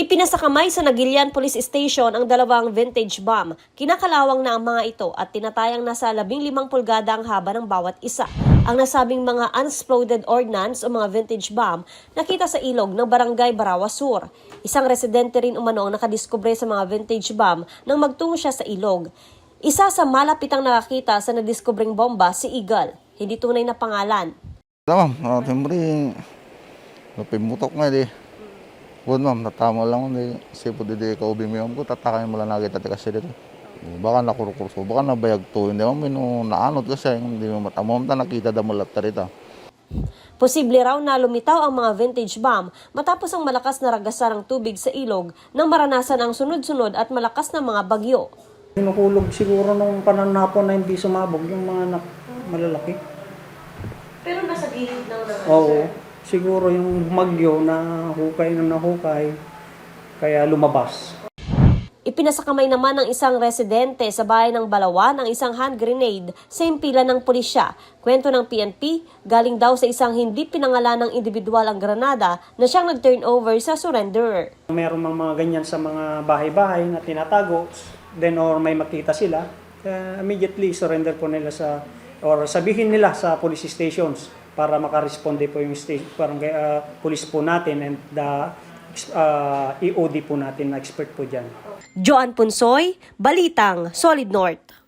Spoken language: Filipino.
Ipinasakamay sa Nagilian Police Station ang dalawang vintage bomb. Kinakalawang na ang mga ito at tinatayang nasa 15 pulgada ang haba ng bawat isa. Ang nasabing mga unexploded ordnance o mga vintage bomb nakita sa ilog ng barangay Barawa Sur. Isang residente rin umano ang nakadiskubre sa mga vintage bomb nang magtungo siya sa ilog. Isa sa malapitang nakakita sa nadiskubring bomba si Eagle, hindi tunay na pangalan. Ma'am, uh, siyempre, napimutok nga di. Huwag ma'am, natama lang hindi. Sipo di di ka ubi mo ko, tatakayin mo lang nakita ti kasi dito. Baka nakurukurso, baka nabayag to. Hindi mo mino naanod kasi, hindi mo matamo ta nakita da mo latta rito. Posible raw na lumitaw ang mga vintage bomb matapos ang malakas na ragasan ng tubig sa ilog nang maranasan ang sunod-sunod at malakas na mga bagyo. Hinuhulog siguro nung pananapon na hindi sumabog yung mga anak malalaki. Pero nasa gilid ng Oo. Siguro yung magyo na hukay na nahukay, kaya lumabas. Ipinasakamay naman ng isang residente sa bahay ng Balawan ang isang hand grenade sa impila ng pulisya. Kwento ng PNP, galing daw sa isang hindi pinangalan ng individual ang granada na siyang nag-turn over sa surrenderer. Meron mga, mga ganyan sa mga bahay-bahay na tinatago, then or may makita sila, eh, immediately surrender po nila sa, or sabihin nila sa police stations para makaresponde po yung state, parang uh, police po natin and the uh, EOD po natin na expert po dyan. Joan Punsoy, Balitang, Solid North.